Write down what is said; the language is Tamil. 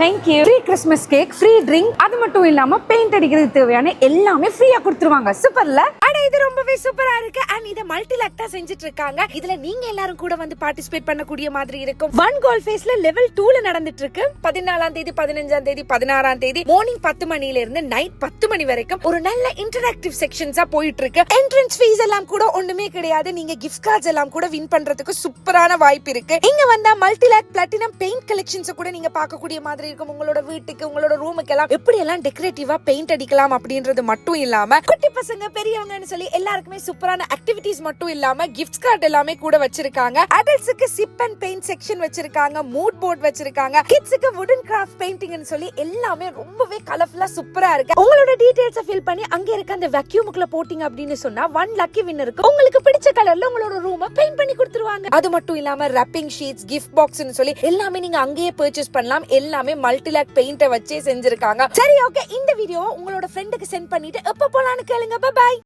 Thank you free Christmas cake free drink அது மட்டும் இல்லாம பெயிண்ட் அடிக்கிறது தேவையான எல்லாமே ஃப்ரீயா கொடுத்துருவாங்க. சூப்பர்ல அட இது ரொம்பவே சூப்பரா இருக்கு. அண்ட் இத மல்டிலாக்டா செஞ்சுட்டு இருக்காங்க. இதுல நீங்க எல்லாரும் கூட வந்து பார்ட்டிசிபேட் பண்ணக்கூடிய மாதிரி இருக்கும். ஒன் கோல் ஃபேஸ்ல லெவல் டூல நடந்துட்டு இருக்கு. பதினாலாம் தேதி பதினஞ்சாம் தேதி பதினாறாம் தேதி மார்னிங் பத்து மணில இருந்து நைட் பத்து மணி வரைக்கும் ஒரு நல்ல இன்டராக்டிவ் செக்ஷன்ஸா போயிட்டு இருக்கு. என்ட்ரன்ஸ் ஃபீஸ் எல்லாம் கூட ஒண்ணுமே கிடையாது. நீங்க கிஃப்ட் கார்ட்ஸ் எல்லாம் கூட வின் பண்றதுக்கு சூப்பரான வாய்ப்பு இருக்கு. இங்க வந்தா மல்டிலாக் பிளாட்டினம் பெயிண்ட் கலெக்ஷன்ஸ் கூட நீங்க பார்க்கக்கூடிய மாதிரி இருக்கும். உங்களோட வீட்டுக்கு உங்களோட ரூமுக்கு எல்லாம் எப்படி எல்லாம் டெக்கரேட்டிவா பெயிண்ட் அடிக்கலாம் அப்படின்றது மட்டும் இல்லாம குட்டி பசங்க பெரியவங்கன்னு சொல்லி எல்லாருக்குமே சூப்பரான ஆக்டிவிட்டிஸ் மட்டும் இல்லாம கிஃப்ட் கார்டு எல்லாமே கூட வச்சிருக்காங்க. அடல்ட்ஸுக்கு சிப் அண்ட் பெயிண்ட் செக்ஷன் வச்சிருக்காங்க மூட் போர்ட் வச்சிருக்காங்க கிட்ஸுக்கு வுடன் கிராஃப்ட் பெயிண்டிங்னு சொல்லி எல்லாமே ரொம்பவே கலர்ஃபுல்லா சூப்பரா இருக்கு. உங்களோட டீடைல்ஸை ஃபில் பண்ணி அங்க இருக்க அந்த வெக்யூமுக்குள்ள போட்டிங்க அப்படின்னு சொன்னா ஒன் லக்கி வின்னருக்கு உங்களுக்கு பிடிச்ச கலர்ல உங்களோட ரூமை பெயிண்ட் பண்ணி கொடுத்துருவாங்க. அது மட்டும் இல்லாம ரப்பிங் ஷீட்ஸ் கிஃப்ட் பாக்ஸ்னு சொல்லி எல்லாமே நீங்க அங்கேயே பர்ச்சேஸ் பண்ணலாம். எல்லாமே மல்டிலாக் பெயிண்ட வச்சே செஞ்சிருக்காங்க. சரி ஓகே இந்த வீடியோ உங்களோட ஃப்ரெண்டுக்கு சென்ட் பண்ணிட்டு எப்ப போலான்னு கேளுங்க. பாய்